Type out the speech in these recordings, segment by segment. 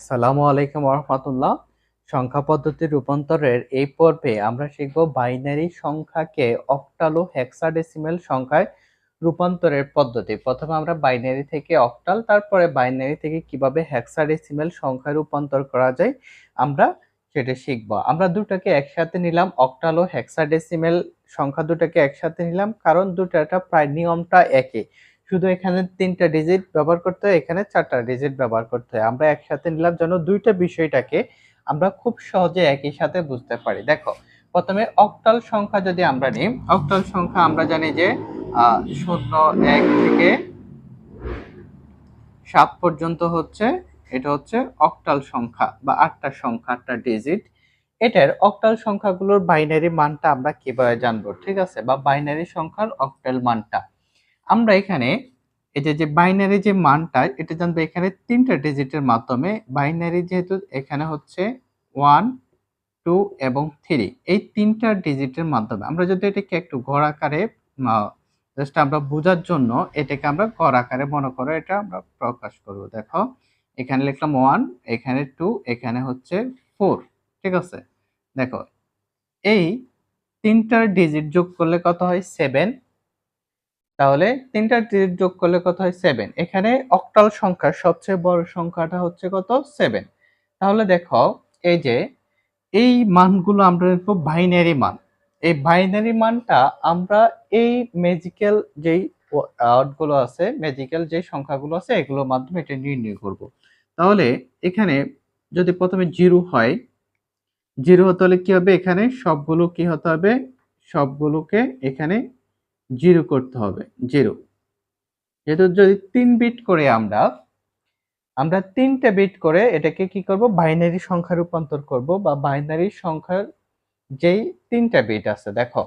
আসসালামু আলাইকুম রহমতুল্লাহ সংখ্যা পদ্ধতির রূপান্তরের এই পর্বে আমরা শিখব বাইনারি সংখ্যাকে অক্টাল ও হেক্সাডেসিমেল সংখ্যায় রূপান্তরের পদ্ধতি। প্রথমে আমরা বাইনারি থেকে অক্টাল, তারপরে বাইনারি থেকে কীভাবে হেক্সাডেসিমেল সংখ্যায় রূপান্তর করা যায়, আমরা সেটা শিখব। আমরা দুটাকে একসাথে নিলাম, অক্টাল ও হেক্সাডেসিমেল সংখ্যা দুটাকে একসাথে নিলাম, কারণ দুটাটা প্রায় নিয়মটা একই। শুধু এখানে তিনটা ডিজিট ব্যবহার করতে হয়, এখানে চারটা ডিজিট ব্যবহার করতে হয়। আমরা একসাথে নিলাম যেন দুইটা বিষয়টাকে আমরা খুব সহজে একই সাথে বুঝতে পারি। দেখো, প্রথমে অক্টাল সংখ্যা যদি আমরা নিই অক্টাল সংখ্যা আমরা জানি যে শূন্য, এক থেকে সাত পর্যন্ত হচ্ছে, এটা হচ্ছে অক্টাল সংখ্যা বা আটটা সংখ্যা, আটটা ডিজিট এটার অক্টাল সংখ্যাগুলোর বাইনারি মানটা আমরা কীভাবে জানব? ঠিক আছে? বা বাইনারি সংখ্যার অক্টাল মানটা। আমরা এখানে এই যে যে বাইনারি যে মানটা, এটা জানব এখানে তিনটা ডিজিটের মাধ্যমে। বাইনারি যেহেতু এখানে হচ্ছে ওয়ান টু এবং থ্রি এই তিনটা ডিজিটের মাধ্যমে। আমরা যদি এটাকে একটু ঘর আকারে জাস্ট আমরা বোঝার জন্য এটাকে আমরা ঘর আকারে মনে করো, এটা আমরা প্রকাশ করব। দেখো, এখানে লিখলাম ওয়ান এখানে টু এখানে হচ্ছে ফোর ঠিক আছে? দেখো, এই তিনটার ডিজিট যোগ করলে কত হয়? সেভেন তাহলে তিনটা ডিজিট যোগ করলে কত হয়? সেভেন এখানে অক্টাল সংখ্যার সবচেয়ে বড় সংখ্যাটা হচ্ছে কত? সেভেন তাহলে দেখো, এই যে, এই মানগুলো আমরা দেখব বাইনারি মান। এই বাইনারি মানটা আমরা এই ম্যাজিক্যাল যেই আউটগুলো আছে ম্যাজিক্যাল যে সংখ্যাগুলো আছে, এগুলোর মাধ্যমে এটা নির্ণয় করব। তাহলে এখানে যদি প্রথমে জিরো হয়, জিরো হতে হলে কি হবে? এখানে সবগুলো কি হতে হবে? সবগুলোকে এখানে জিরো করতে হবে, জিরো। যেহেতু যদি তিন বিট করে আমরা আমরা তিনটে বিট করে এটাকে কি করব? বাইনারি সংখ্যা রূপান্তর করব বা বাইনারি সংখ্যার যেই তিনটা বিট আছে, দেখো।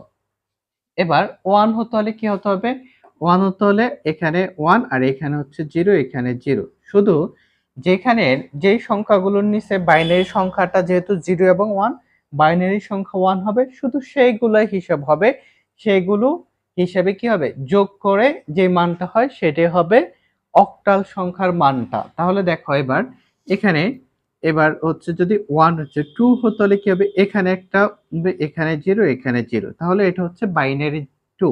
এবার ওয়ান হতে হলে কি হতে হবে? ওয়ান হতে হলে এখানে ওয়ান আর এখানে হচ্ছে জিরো, এখানে জিরো। শুধু যেখানে যেই সংখ্যাগুলোর নিচে বাইনারি সংখ্যাটা যেহেতু জিরো এবং ওয়ান বাইনারি সংখ্যা ওয়ান হবে, শুধু সেইগুলোই হিসাব হবে। সেগুলো হিসাবে কি হবে? যোগ করে যে মানটা হয় সেটাই হবে অক্টাল সংখ্যার মানটা। তাহলে দেখো এবার, এখানে এবার হচ্ছে যদি ওয়ান হচ্ছে টু হতে কি হবে? এখানে একটা এখানে জিরো এখানে জিরো তাহলে এটা হচ্ছে বাইনারি টু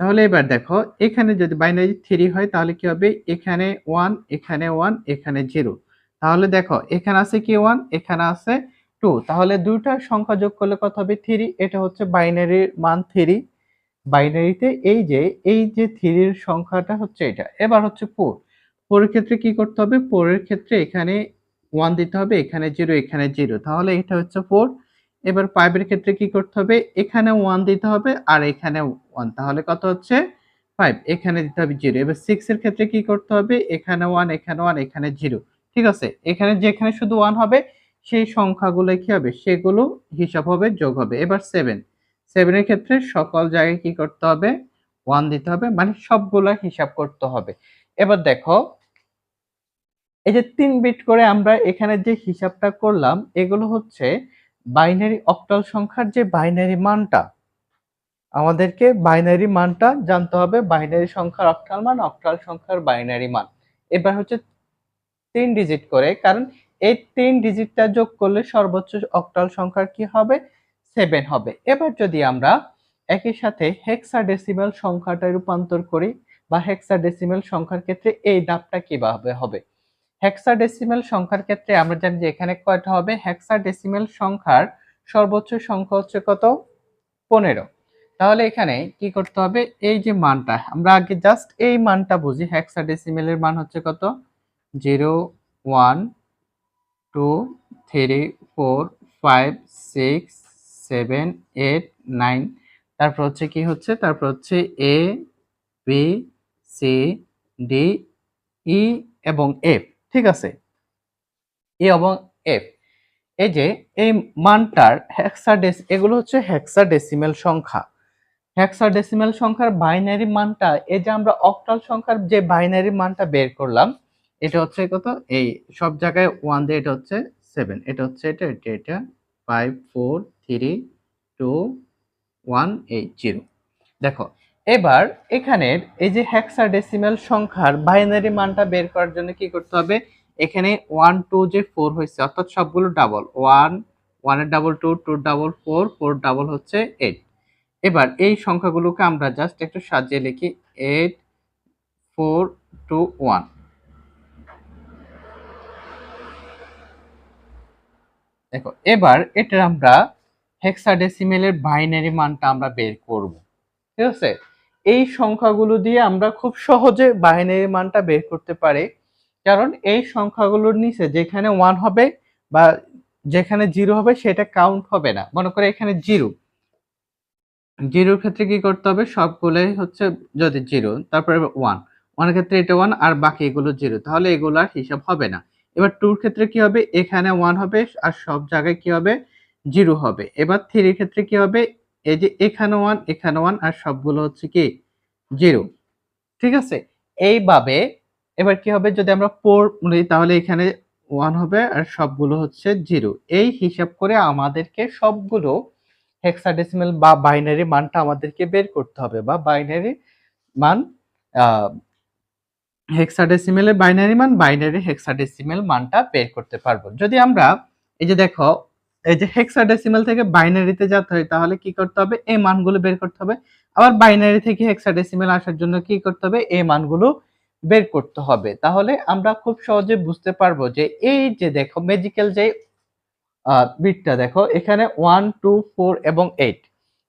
তাহলে এবার দেখো, এখানে যদি বাইনারি থ্রি হয় তাহলে কি হবে? এখানে ওয়ান এখানে ওয়ান এখানে জিরো তাহলে দেখো, এখানে আছে কি ওয়ান এখানে আছে টু তাহলে দুইটা সংখ্যা যোগ করলে কত হবে? থ্রি এটা হচ্ছে বাইনারির মান থ্রি বাইনারিতে এই যে এই যে থ্রির সংখ্যাটা হচ্ছে এটা। এবার হচ্ছে ফোর ফোরের ক্ষেত্রে কি করতে হবে? ফোরের ক্ষেত্রে এখানে ওয়ান দিতে হবে, এখানে জিরো এখানে জিরো তাহলে এটা হচ্ছে ফোর এবার ফাইভের ক্ষেত্রে কি করতে হবে? এখানে ওয়ান দিতে হবে আর এখানে ওয়ান তাহলে কত হচ্ছে? ফাইভ এখানে দিতে হবে জিরো এবার সিক্স এর ক্ষেত্রে কি করতে হবে? এখানে ওয়ান এখানে ওয়ান এখানে জিরো ঠিক আছে? এখানে যেখানে শুধু ওয়ান হবে, সেই সংখ্যাগুলো কি হবে? সেগুলো হিসাব হবে, যোগ হবে। এবার সেভেন সেভেনের ক্ষেত্রে সকল জায়গায় কি করতে হবে? ওয়ান দিতে হবে মানে সবগুলা হিসাব করতে হবে। এবার দেখো, এই যে তিন বিট করে আমরা এখানে যে হিসাবটা করলাম, এগুলো হচ্ছে বাইনারি অক্টাল সংখ্যার যে বাইনারি মানটা। আমাদেরকে বাইনারি মানটা জানতে হবে বাইনারি সংখ্যার অক্টাল মান অক্টাল সংখ্যার বাইনারি মান। এবার হচ্ছে তিন ডিজিট করে, কারণ এই তিন ডিজিটটা যোগ করলে সর্বোচ্চ অক্টাল সংখ্যার কি হবে? সেভেন হবে। এবার যদি আমরা একই সাথে হেক্সাডেসিমাল সংখ্যাটা রূপান্তর করি বা হেক্সাডেসিমাল সংখ্যার ক্ষেত্রে এই ধাপটা কীভাবে হবে? হেক্সাডেসিমাল সংখ্যার ক্ষেত্রে আমরা জানি যে এখানে কয়টা হবে? হেক্সাডেসিমাল সংখ্যার সর্বোচ্চ সংখ্যা হচ্ছে কত? পনেরো। তাহলে এখানে কি করতে হবে? এই যে মানটা, আমরা আগে জাস্ট এই মানটা বুঝি। হেক্সাডেসিমেলের মান হচ্ছে কত? Zero, one, two, three, four, five, six seven eight nine তারপর হচ্ছে কি হচ্ছে? তারপর হচ্ছে A B C D E এবং এফ ঠিক আছে? এ এবং এফ এই যে, এই মানটার হেক্সাডেস এগুলো হচ্ছে হেক্সাডেসিমেল সংখ্যা। হেক্সাডেসিমেল সংখ্যার বাইনারি মানটা, এই যে আমরা অক্টাল সংখ্যার যে বাইনারি মানটা বের করলাম, এটা হচ্ছে কত? এই সব জায়গায় ওয়ান দিয়ে এটা হচ্ছে সেভেন এটা হচ্ছে এটা এটা এটা five four three two one eight zero দেখো, এবার এখানের এই যে হেক্সাডেসিমেল সংখ্যার বাইনারি মানটা বের করার জন্য কি করতে হবে? এখানে ওয়ান টু যে ফোর হয়েছে, অর্থাৎ সবগুলো ডাবল ওয়ান ওয়ানের double two two double four four double হচ্ছে এইট এবার এই সংখ্যাগুলোকে আমরা জাস্ট একটু সাজিয়ে লিখি এইট ফোর টু ওয়ান দেখো, এবার এটা আমরা হেক্সাডেসিমেলের বাইনারি মানটা আমরা বের করব। ঠিক আছে? এই সংখ্যাগুলো দিয়ে আমরা খুব সহজে বাইনারি মানটা বের করতে পারি। কারণ এই সংখ্যাগুলোর নিচে যেখানে ওয়ান হবে বা যেখানে জিরো হবে সেটা কাউন্ট হবে না। মনে করে এখানে জিরো জিরোর ক্ষেত্রে কি করতে হবে? সবগুলোই হচ্ছে যদি জিরো তারপরে ওয়ান ওয়ানের ক্ষেত্রে এটা ওয়ান আর বাকি এগুলো জিরো তাহলে এগুলো আর হিসাব হবে না। এবার টুর ক্ষেত্রে কি হবে? এখানে ওয়ান হবে আর সব জায়গায় কি হবে? জিরো হবে। এবার থ্রির ক্ষেত্রে কি হবে? এই যে এখানে ওয়ান এখানে ওয়ান আর সবগুলো হচ্ছে কি? জিরো। ঠিক আছে? এইভাবে এবার কি হবে? যদি আমরা ফোর নিই তাহলে এখানে ওয়ান হবে আর সবগুলো হচ্ছে জিরো। এই হিসাব করে আমাদেরকে সবগুলো হেক্সাডেসিমাল বা বাইনারি মানটা আমাদেরকে বের করতে হবে বা বাইনারি মান হেক্সাডেসিমেলের বাইনারি মান বাইনারি হেক্সাডেসিমেল মানটা বের করতে পারব। যদি আমরা, এই যে দেখো এই যে হেক্সাডেসিমেল থেকে বাইনারিতে যেতে হয়, তাহলে কি করতে হবে? এই মানগুলো বের করতে হবে। আবার বাইনারি থেকে হেক্সাডেসিমেল আসার জন্য কি করতে হবে? এই মানগুলো বের করতে হবে। তাহলে আমরা খুব সহজে বুঝতে পারব যে এই যে দেখো ম্যাজিক্যাল যে বিটটা দেখো, এখানে ওয়ান টু ফোর এবং এইট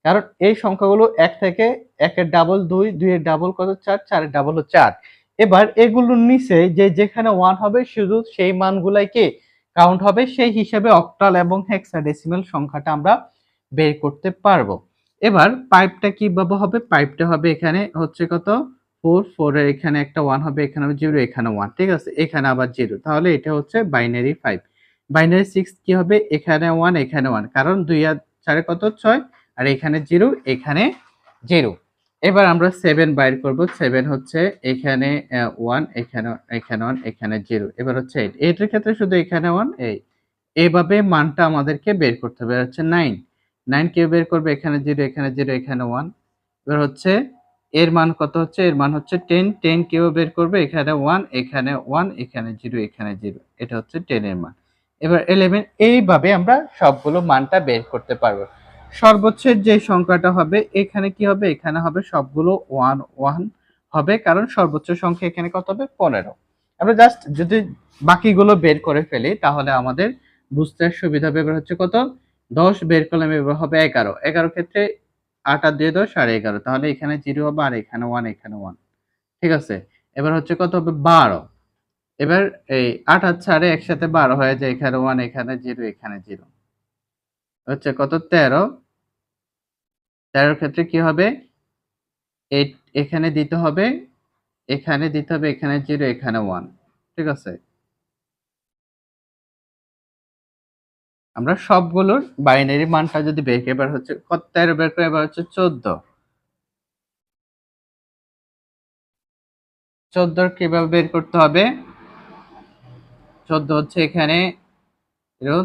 কারণ এই সংখ্যাগুলো এক থেকে একের ডাবল দুই, দুইয়ের ডাবল কত? চার, চারের ডাবল হচ্ছে আট। এবার এগুলোর নিচে যে যেখানে ওয়ান হবে, শুধু সেই মানগুলাই কি? কাউন্ট হবে, সেই হিসাবে অক্টাল এবং হেক্সাডেসিমাল সংখ্যাটা আমরা বের করতে পারব। এবার পাইপটা কীভাবে হবে? পাইপটা হবে এখানে হচ্ছে কত? ফোর ফোর এর এখানে একটা ওয়ান হবে, এখানে জিরো এখানে ওয়ান ঠিক আছে? এখানে আবার জিরো তাহলে এটা হচ্ছে বাইনারি ফাইভ বাইনারি সিক্স কি হবে? এখানে ওয়ান এখানে ওয়ান কারণ দুই আর চারে কত? ছয়, আর এখানে জিরো এখানে জিরো এবার আমরা সেভেন বাইর করব। সেভেন হচ্ছে এখানে ওয়ান এখানে এখানে ওয়ান এখানে জিরো এবার হচ্ছে এইট এইটের ক্ষেত্রে শুধু এখানে ওয়ান এই এভাবে মানটা আমাদেরকে বের করতে হবে। হচ্ছে নাইন নাইন কেউ বের করবে? এখানে জিরো এখানে জিরো এখানে ওয়ান এবার হচ্ছে এর মান কত হচ্ছে? এর মান হচ্ছে টেন টেন কেউ বের করবে? এখানে ওয়ান এখানে ওয়ান এখানে জিরো এখানে জিরো এটা হচ্ছে টেনের মান। এবার ইলেভেন এইভাবে আমরা সবগুলো মানটা বের করতে পারব। সর্বোচ্চের যে সংখ্যাটা হবে, এখানে কি হবে? এখানে হবে সবগুলো ওয়ান ওয়ান হবে, কারণ সর্বোচ্চ সংখ্যা এখানে কত হবে? পনেরো। আমরা জাস্ট যদি বাকিগুলো বের করে ফেলি, তাহলে আমাদের বুঝতে সুবিধা হবে হচ্ছে কত? দশ বের করলাম, এবার হবে এগারো। এগারো ক্ষেত্রে আট আর দশ আর এগারো। তাহলে এখানে জিরো হবে আর এখানে ওয়ান এখানে ওয়ান ঠিক আছে? এবার হচ্ছে কত হবে? বারো। এবার এই আট আর চারে একসাথে বারো হয়ে যায়, এখানে ওয়ান এখানে জিরো এখানে জিরো। হচ্ছে কত? তেরো। তেরোর ক্ষেত্রে কি হবে? এখানে দিতে হবে, এখানে দিতে হবে, এখানে জিরো, এখানে ওয়ান। ঠিক আছে? আমরা সবগুলোর বাইনারি মানটা যদি বের এবার হচ্ছে কত? তেরো বের করে এবার হচ্ছে চোদ্দ। চোদ্দোর কীভাবে বের করতে হবে? চোদ্দ হচ্ছে এখানে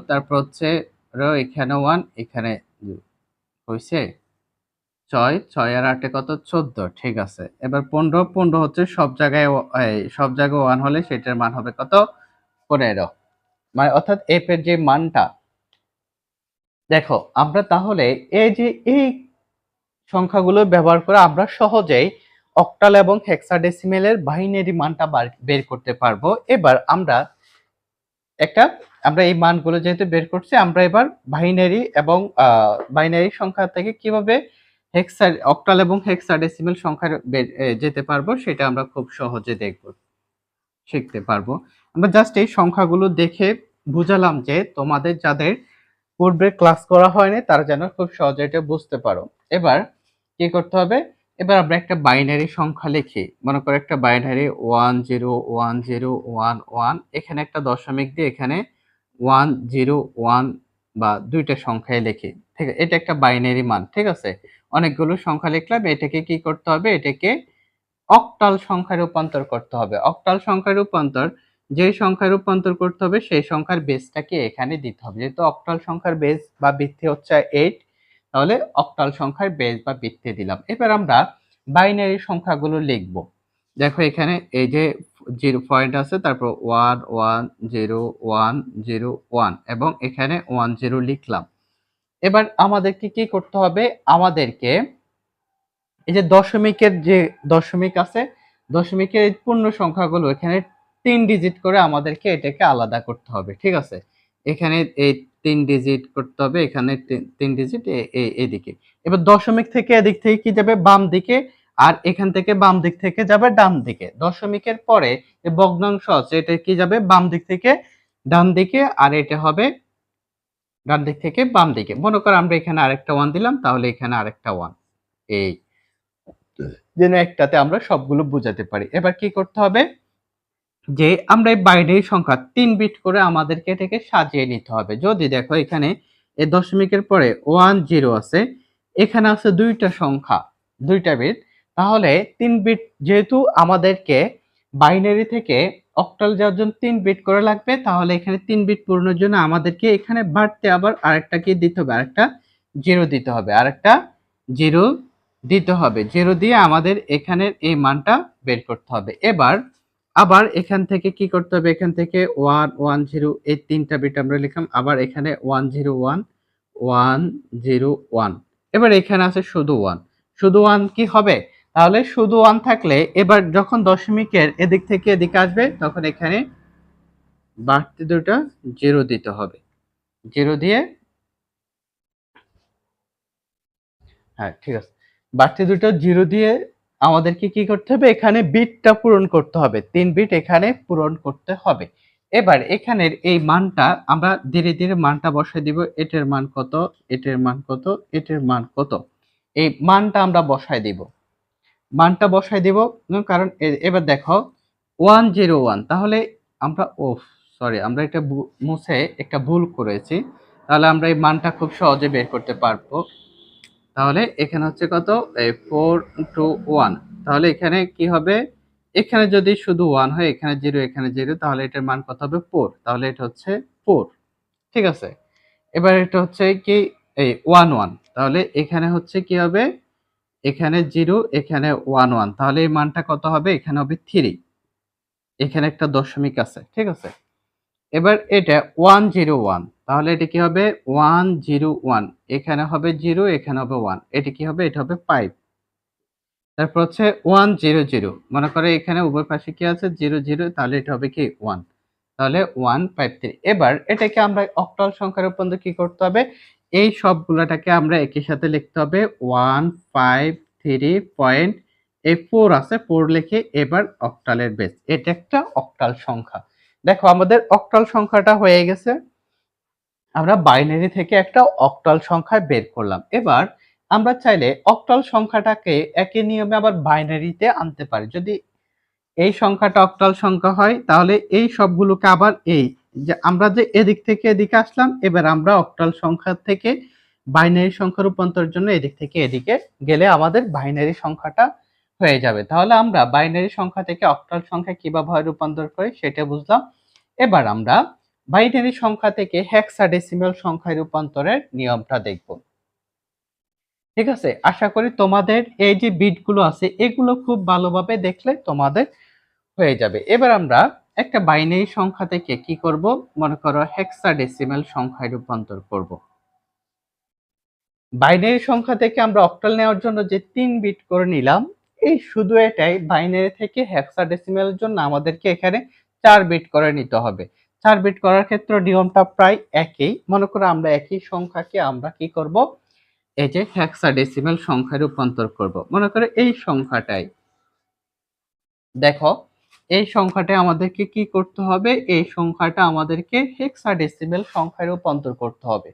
তারপর হচ্ছে এখানে ওয়ান এখানে হয়েছে ছয় ছয় আর আটে কত? চোদ্দ। ঠিক আছে। এবার পনেরো পনেরো হচ্ছে সব জায়গায় সব জায়গায় ওয়ান হলে সেটার মান হবে কত? পনেরো। মানে অর্থাৎ এফ এর যে মানটা, দেখো, আমরা তাহলে এই যে এই সংখ্যাগুলো ব্যবহার করে আমরা সহজেই অক্টাল এবং হেক্সাডেসিমেলের বাইনারি মানটা বের করতে পারব। এবার আমরা একটা, আমরা এই মানগুলো যেহেতু বের করছি, আমরা এবার বাইনারি এবং বাইনারি সংখ্যা থেকে কীভাবে হেক্সা অক্টাল এবং হেক্সাডেসিমেল সংখ্যা যেতে পারব সেটা আমরা খুব সহজে দেখব, শিখতে পারব। আমরা জাস্ট এই সংখ্যাগুলো দেখে বুঝালাম যে তোমাদের যাদের পূর্বে ক্লাস করা হয়নি, তারা যেন খুব সহজে এটা বুঝতে পারো। এবার কি করতে হবে? এবার আমরা একটা বাইনারি সংখ্যা লিখি। মনে করো একটা binary one zero one zero one one এখানে একটা দশমিক দিয়ে এখানে ওয়ান জিরো ওয়ান বা দুইটা সংখ্যায় লিখি। ঠিক আছে, এটা একটা বাইনারি মান, ঠিক আছে? অনেকগুলো সংখ্যা লিখলাম, এটাকে কি করতে হবে? এটাকে অক্টাল সংখ্যায় রূপান্তর করতে হবে। অক্টাল সংখ্যায় রূপান্তর যে সংখ্যায় রূপান্তর করতে হবে, সেই সংখ্যার বেসটাকে এখানে দিতে হবে। যেহেতু অক্টাল সংখ্যার বেস বা বৃদ্ধি হচ্ছে এইট তাহলে অক্টাল সংখ্যার বেস বা বৃত্তি দিলাম। এবার আমরা বাইনারি সংখ্যাগুলো লিখব। দেখো এখানে এই যে জিরো পয়েন্ট আছে, তারপর one one zero one zero one এবং এখানে ওয়ান জিরো লিখলাম। এবার আমাদেরকে কি করতে হবে? আমাদেরকে এই যে দশমিকের যে দশমিক আছে, দশমিকের পূর্ণ সংখ্যাগুলো এখানে তিন ডিজিট করে আমাদেরকে এটাকে আলাদা করতে হবে, ঠিক আছে? এখানে এই তিন ডিজিট করতে হবে এখানে তিন ডিজিট এদিকে। এবার দশমিক থেকে এদিক থেকে কি যাবে? বাম দিকে। আর এখান থেকে বাম দিক থেকে যাবে ডান দিকে। দশমিকের পরে ভগ্নাংশ আছে, এটা কি যাবে? বাম দিক থেকে ডান দিকে। আর এটা হবে ডান দিক থেকে বাম দিকে। মনে করো আমরা এখানে আরেকটা ওয়ান দিলাম, তাহলে এখানে আরেকটা ওয়ান এই। যেন একটাতে আমরা সবগুলো বোঝাতে পারি। এবার কি করতে হবে? যে আমরা এই বাইনারি সংখ্যা তিন বিট করে আমাদেরকে এটাকে সাজিয়ে নিতে হবে। যদি দেখো এখানে এই দশমিকের পরে ওয়ান জিরো আছে, এখানে আছে দুইটা সংখ্যা, দুইটা বিট তাহলে তিন বিট যেহেতু আমাদেরকে বাইনারি থেকে অক্টাল যাওয়ার জন্য তিন বিট করে লাগবে, তাহলে এখানে তিন বিট পূরণের জন্য আমাদেরকে এখানে বাড়তে আবার আরেকটা কি দিতে হবে, আরেকটা জিরো দিতে হবে, আরেকটা জিরো দিতে হবে। জিরো দিয়ে আমাদের এখানের এই মানটা বের করতে হবে। এবার আবার এখান থেকে কি করতে হবে? এখান থেকে ওয়ান ওয়ান জিরো এই তিনটা বিট আমরা লিখলাম। আবার এখানে one zero one one zero one এবার এখানে আছে শুধু ওয়ান শুধু ওয়ান কি হবে? তাহলে শুধু ওয়ান থাকলে এবার যখন দশমিকের এদিক থেকে এদিকে আসবে, তখন এখানে বাড়তি দুটো জিরো দিতে হবে। জিরো দিয়ে হ্যাঁ ঠিক আছে। বাড়তি দুটো জিরো দিয়ে আমাদেরকে কি করতে হবে? এখানে বিটটা পূরণ করতে হবে। তিন বিট এখানে পূরণ করতে হবে। এবার এখানের এই মানটা আমরা ধীরে ধীরে মানটা বসাই দিব। এটার মান কত? এটার মান কত? এটার মান কত? এই মানটা আমরা বসাই দিব। মানটা বসাই দিব কারণ এবার দেখো, ওয়ান জিরো ওয়ান। তাহলে আমরা ও সরি, আমরা এটা মুছে একটা ভুল করেছি। তাহলে আমরা এই মানটা খুব সহজে বের করতে পারব। তাহলে এখানে হচ্ছে কত? ফোর টু ওয়ান তাহলে এখানে কি হবে? এখানে যদি শুধু ওয়ান হয়, এখানে জিরো এখানে জিরো তাহলে এটার মান কত হবে? ফোর তাহলে এটা হচ্ছে ফোর ঠিক আছে? এবার এটা হচ্ছে কি? এই ওয়ান ওয়ান তাহলে এখানে হচ্ছে কি হবে? এখানে জিরো এখানে ওয়ান ওয়ান তাহলে এই মানটা কত হবে? এখানে হবে থ্রি এখানে একটা দশমিক আছে। ঠিক আছে? এবার এটা ওয়ান জিরো ওয়ান তাহলে এটা কি হবে? One zero one. এখানে হবে জিরো, এখানে হবে ওয়ান। এটা কি হবে? এটা হবে ফাইভ তারপর হচ্ছে ওয়ান জিরো জিরো। মনে করে এখানে উভয় পাশে কি আছে? Zero zero. তাহলে এটা হবে কি? ওয়ান। তাহলে ওয়ান ফাইভ থ্রি। এবার এটাকে আমরা অক্টাল সংখ্যার রূপান্তর কি করতে হবে? এই সবগুলোটাকে আমরা একই সাথে লিখতে হবে। ওয়ান ফাইভ থ্রি পয়েন্ট এই ফোর আছে, ফোর লিখে এবার অক্টালের বেস। এটা একটা অক্টাল সংখ্যা। দেখো আমাদের অক্টাল সংখ্যাটা হয়ে গেছে। আমরা বাইনারি থেকে একটা অক্টাল সংখ্যা বের করলাম। এবার আমরা চাইলে অক্টাল সংখ্যাটাকে একই নিয়মে আবার বাইনারিতে আনতে পারি। যদি এই সংখ্যাটা অক্টাল সংখ্যা হয়, তাহলে এই সবগুলোকে আবার এই যে আমরা যে এদিক থেকে এদিকে আসলাম, এবার আমরা অক্টাল সংখ্যা থেকে বাইনারি সংখ্যা রূপান্তরের জন্য এদিক থেকে এদিকে গেলে আমাদের বাইনারি সংখ্যাটা হয়ে যাবে। তাহলে আমরা বাইনারি সংখ্যা থেকে অক্টাল সংখ্যা কীভাবে রূপান্তর করি সেটা বুঝলাম। এবার আমরা বাইনারি সংখ্যা থেকে হেক্সাডেসিমাল সংখ্যায় রূপান্তরের নিয়মটা দেখব। ঠিক আছে? আশা করি তোমাদের এই যে বিটগুলো আছে, এগুলো খুব ভালোভাবে দেখলে তোমাদের হয়ে যাবে। এবার আমরা একটা বাইনারি সংখ্যা থেকে কি করব? মনে করো হেক্সাডেসিমাল সংখ্যায় রূপান্তর করব। বাইনারি সংখ্যা থেকে আমরা অক্টাল নেওয়ার জন্য যে তিন বিট করে নিলাম, এই শুধু এটাই, বাইনারি থেকে হেক্সাডেসিমালের জন্য আমাদেরকে এখানে চার বিট করে নিতে হবে। চার বিট করার ক্ষেত্রে নিয়মটা প্রায় একই। মনে করো আমরা একই সংখ্যাকে আমরা কি করব? এই যে হেক্সাডেসিমাল সংখ্যায় রূপান্তর করব। মনে করো এই সংখ্যাটাই। দেখো, এই সংখ্যাটা আমাদেরকে কি করতে হবে? এই সংখ্যাটা আমাদেরকে হেক্সাডেসিমাল সংখ্যায় রূপান্তর করতে হবে।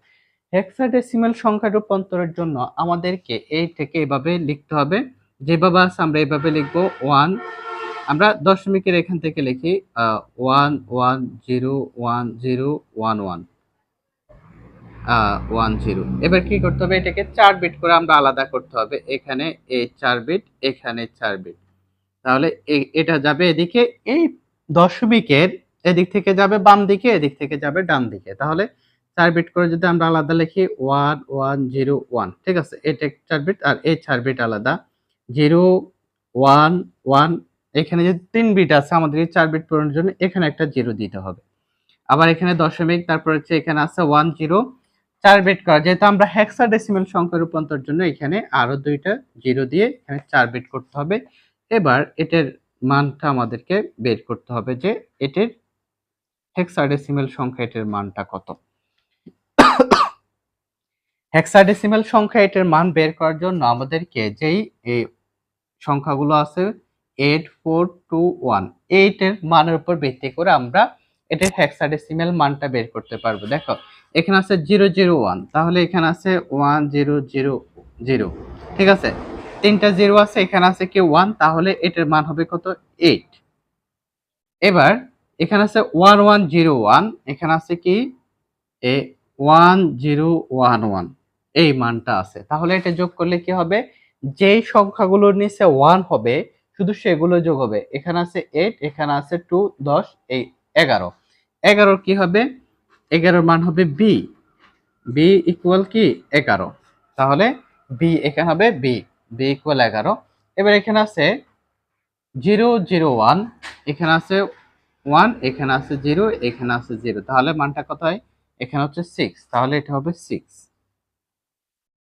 হেক্সাডেসিমাল সংখ্যা রূপান্তরের জন্য আমাদেরকে এই থেকে এভাবে লিখতে হবে। যেভাবে আছে আমরা এভাবে লিখব ওয়ান আমরা দশমিকের এখান থেকে লিখি one one, zero one zero, one one. One, zero. এবার কি করতে হবে? এটাকে চার বিট করে আমরা আলাদা করতে হবে। এখানে এই চার বিট, এখানে চার বিট। তাহলে এটা যাবে এদিকে, এই দশমিকের এদিক থেকে যাবে বাম দিকে, এদিক থেকে যাবে ডান দিকে। তাহলে চার বিট করে যদি আমরা আলাদা লিখি, ওয়ান ওয়ান, জিরো, ওয়ান, ঠিক আছে? এটা চার বিট আর এই চার বিট আলাদা। জিরো, ওয়ান ওয়ান এখানে যে তিন বিট আছে আমাদের এই চার বিট পূরণের জন্য এখানে একটা জিরো দিতে হবে। আবার এখানে দশমিক, তারপর হচ্ছে এখানে আছে ওয়ান জিরো চার বিট করা। যেহেতু আমরা হেক্সাডেসিমেল সংখ্যা রূপান্তর জন্য এখানে আরও দুইটা জিরো দিয়ে এখানে চার বিট করতে হবে। এবার এটার মানটা আমাদেরকে বের করতে হবে যে এটির হেক্সাডেসিমেল সংখ্যা এটার মানটা কত। হেক্সাডেসিমেল সংখ্যা এটার মান বের করার জন্য আমাদেরকে যেই এই সংখ্যাগুলো আছে এইট ফোর টু ওয়ান এইটের মানের উপর ভিত্তি করে আমরা এটার হেক্সাডেসিমেল মানটা বের করতে পারব। দেখো, এখানে আছে জিরো জিরো ওয়ান তাহলে এখানে আছে ওয়ান জিরো জিরো জিরো ঠিক আছে? তিনটা জিরো আছে, এখানে আছে কি ওয়ান তাহলে এটার মান হবে কত? এইট এবার এখানে আছে ওয়ান ওয়ান জিরো ওয়ান এখানে আছে কি? এ ওয়ান জিরো ওয়ান ওয়ান এই মানটা আছে। তাহলে এটা যোগ করলে কি হবে? যেই সংখ্যাগুলোর নিচে ওয়ান হবে শুধু সেগুলো যোগ হবে। এখানে আছে এইট এখানে আছে টু দশ, এই এগারো। এগারোর কি হবে? এগারোর মান হবে বি বি ইকুয়াল কি? এগারো। তাহলে বি এখানে হবে বি বি ইকুয়াল এগারো। এবার এখানে আছে জিরো জিরো ওয়ান এখানে আছে ওয়ান এখানে আছে জিরো এখানে আছে জিরো তাহলে মানটা কত হয়? এখানে হচ্ছে সিক্স তাহলে এটা হবে সিক্স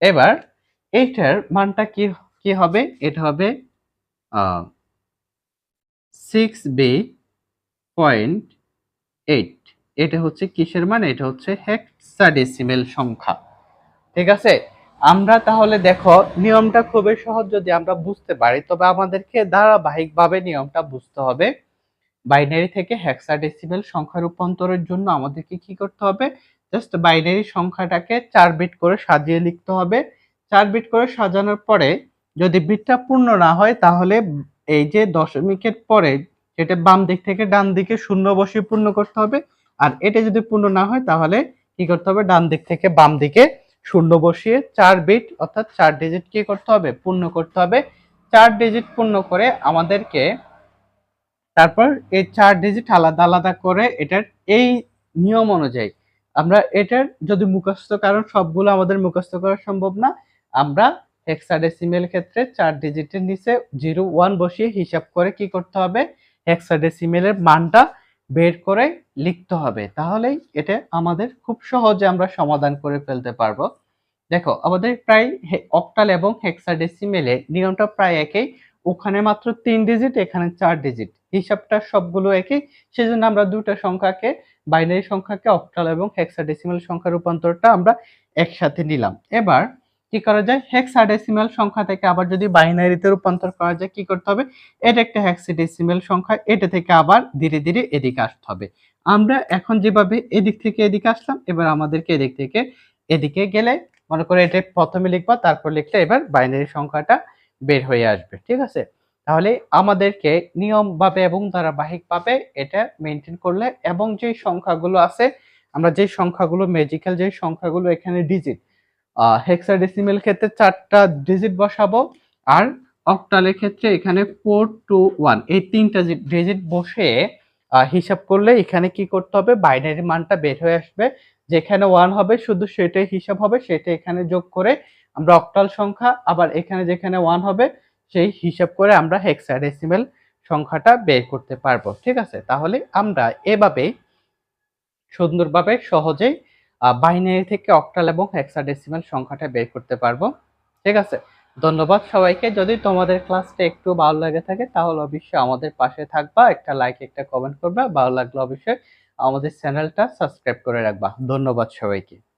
এবার এইটার মানটা কি কি হবে? এটা হবে সিক্স বি পয়েন্ট এইট এটা হচ্ছে কিসের মান? এটা হচ্ছে হেক্সাডেসিমেল সংখ্যা। ঠিক আছে? আমরা তাহলে দেখো, নিয়মটা খুবই সহজ যদি আমরা বুঝতে পারি, তবে আমাদেরকে ধারাবাহিকভাবে নিয়মটা বুঝতে হবে। বাইনারি থেকে হেক্সাডেসিমেল সংখ্যা রূপান্তরের জন্য আমাদেরকে কি করতে হবে? জাস্ট বাইনারি সংখ্যাটাকে চার বিট করে সাজিয়ে লিখতে হবে। চার বিট করে সাজানোর পরে যদি বিটটা পূর্ণ না হয়, তাহলে এই যে দশমিকের পরে যেটা বাম দিক থেকে ডান দিকে শূন্য বসিয়ে পূর্ণ করতে হবে। আর এটা যদি পূর্ণ না হয়, তাহলে কি করতে হবে? ডান দিক থেকে বাম দিকে শূন্য বসিয়ে চার বিট, অর্থাৎ চার ডিজিট কি করতে হবে? পূর্ণ করতে হবে। চার ডিজিট পূর্ণ করে আমাদেরকে তারপর এই চার ডিজিট আলাদা আলাদা করে এটার এই নিয়ম অনুযায়ী আমরা এটার যদি মুখস্থ, কারণ সবগুলো আমাদের মুখস্থ করা সম্ভব না, আমরা হেক্সাডেসিমেল ক্ষেত্রে চার ডিজিটের নিচে জিরো ওয়ান বসিয়ে হিসাব করে কি করতে হবে? হেক্সাডেসিমেলের মানটা বের করে লিখতে হবে। তাহলেই এটা আমাদের খুব সহজে আমরা সমাধান করে ফেলতে পারব। দেখো, আমাদের প্রায় অক্টাল এবং হেক্সাডেসিমেলে নিয়মটা প্রায় একই। ওখানে মাত্র তিন ডিজিট এখানে চার ডিজিট হিসাবটা সবগুলো একই। সেজন্য আমরা দুটো সংখ্যাকে বাইনারি সংখ্যাকে অক্টাল এবং হেক্সাডেসিমাল সংখ্যা রূপান্তরটা আমরা একসাথে নিলাম। এবার কি করা যায়? হেক্সাডেসিমাল সংখ্যা থেকে আবার যদি বাইনারিতে রূপান্তর করা যায়, কি করতে হবে? এটা একটা হেক্সাডেসিমাল সংখ্যা, এটা থেকে আবার ধীরে ধীরে এদিকে আসতে হবে। আমরা এখন যেভাবে এদিক থেকে এদিকে আসলাম, এবার আমাদেরকে এদিক থেকে এদিকে গেলে, মনে করে এটা প্রথমে লিখবা, তারপর লিখলে এবার বাইনারি সংখ্যাটা বের হয়ে আসবে, ঠিক আছে? তাহলে আমাদেরকে নিয়মভাবে এবং ধারাবাহিকভাবে এটা মেনটেন করলে এবং যে সংখ্যাগুলো আছে, আমরা যে সংখ্যাগুলো ম্যাজিক্যাল যে সংখ্যাগুলো এখানে ডিজিট হেক্সাডেসিমেল ক্ষেত্রে চারটা ডিজিট বসাবো আর অক্টালের ক্ষেত্রে এখানে ফোর টু ওয়ান এই তিনটা ডিজিট বসে হিসাব করলে এখানে কি করতে হবে? বাইনারি মানটা বের হয়ে আসবে। যেখানে ওয়ান হবে শুধু সেটাই হিসাব হবে, সেটা এখানে যোগ করে আমরা অক্টাল সংখ্যা, আবার এখানে যেখানে ওয়ান হবে সেই হিসাব করে আমরা হেক্সাডেসিমেল সংখ্যাটা বের করতে পারব। ঠিক আছে? তাহলে আমরা এভাবে সুন্দরভাবে সহজেই বাইনারি থেকে অক্টাল এবং হেক্সাডেসিমাল সংখ্যাটা বের করতে পারব। ঠিক আছে? ধন্যবাদ সবাইকে। যদি তোমাদের ক্লাসটা একটু ভালো লাগে থাকে, তাহলে অবশ্যই আমাদের পাশে থাকবা, একটা লাইক একটা কমেন্ট করবা। ভালো লাগলে অবশ্যই আমাদের চ্যানেলটা সাবস্ক্রাইব করে রাখবা। ধন্যবাদ সবাইকে।